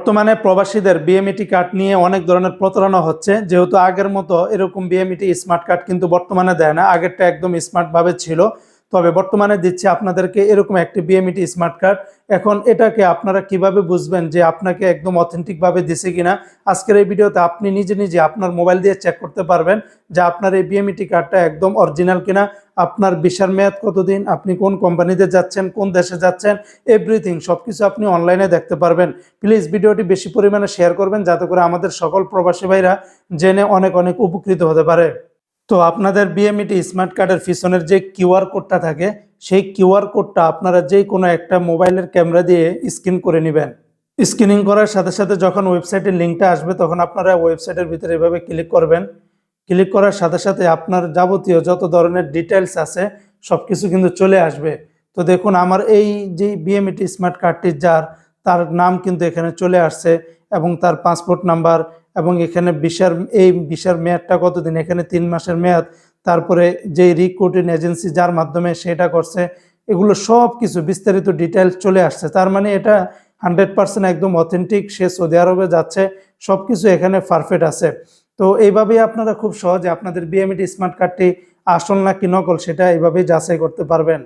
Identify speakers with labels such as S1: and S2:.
S1: বর্তমানে প্রবাসীদের BMET card নিয়ে অনেক ধরনের প্রতারণা হচ্ছে। যেহেতু আগের মতো এরকম বিএমইটি স্মার্ট কার্ড কিন্তু বর্তমানে দেয় না। আগেরটা একদম স্মার্টভাবে ছিল। তবে বর্তমানে দিচ্ছে আপনাদেরকে এরকম একটি বিএমইটি স্মার্ট কার্ড এখন এটাকে আপনারা কীভাবে বুঝবেন যে আপনাকে একদম অথেন্টিক ভাবে দিছে কিনা? আজকের এই ভিডিওতে আপনি নিজে নিজে আপনার মোবাইল দিয়ে চেক করতে পারবেন যে আপনার এই বিএমইটি কার্ডটা একদম অরিজিনাল কিনা, আপনার বিশার মেয়াদ কতদিন, আপনি কোন কোম্পানিতে যাচ্ছেন, কোন দেশে যাচ্ছেন এভরিথিং সব কিছু আপনি অনলাইনে দেখতে পারবেন। প্লিজ ভিডিওটি বেশি পরিমাণে শেয়ার করবেন, যাতে করে আমাদের সকল প্রবাসী ভাইরা জেনে অনেক অনেক উপকৃত হতে পারে। তো আপনাদের বিএমইটি স্মার্ট কার্ডের পিছনের যে কিউআর কোডটা থাকে, সেই কিউআর কোডটা আপনারা যে কোনো একটা মোবাইলের ক্যামেরা দিয়ে স্ক্যান করে নেবেন। স্ক্যানিং করার সাথে সাথে যখন ওয়েবসাইটের লিঙ্কটা আসবে, তখন আপনারা ওয়েবসাইটের ভিতরে এভাবে ক্লিক করবেন। ক্লিক করার সাথে সাথে আপনার যাবতীয় যত ধরনের ডিটেলস আছে সব কিছু কিন্তু চলে আসবে। তো দেখুন, আমার এই যে বিএমইটি স্মার্ট কার্ডটি যার, তার নাম কিন্তু এখানে চলে আসছে এবং তার পাসপোর্ট নাম্বার এবং এখানে বিশার, এই বিশার মেয়াদটা কতদিন? এখানে তিন মাসের মেয়াদ। তারপরে যে রিক্রুটিং এজেন্সি যার মাধ্যমে সেটা করছে, এগুলো সব কিছু বিস্তারিত ডিটেলস চলে আসছে। তার মানে এটা হান্ড্রেড পার্সেন্ট একদম অথেন্টিক সে সৌদি আরবে যাচ্ছে সব কিছু এখানে পারফেক্ট আছে। তো এইভাবেই আপনারা খুব সহজে আপনাদের বিএমইটি স্মার্ট কার্ডটি আসল নাকি নকল, সেটা এইভাবেই যাচাই করতে পারবেন।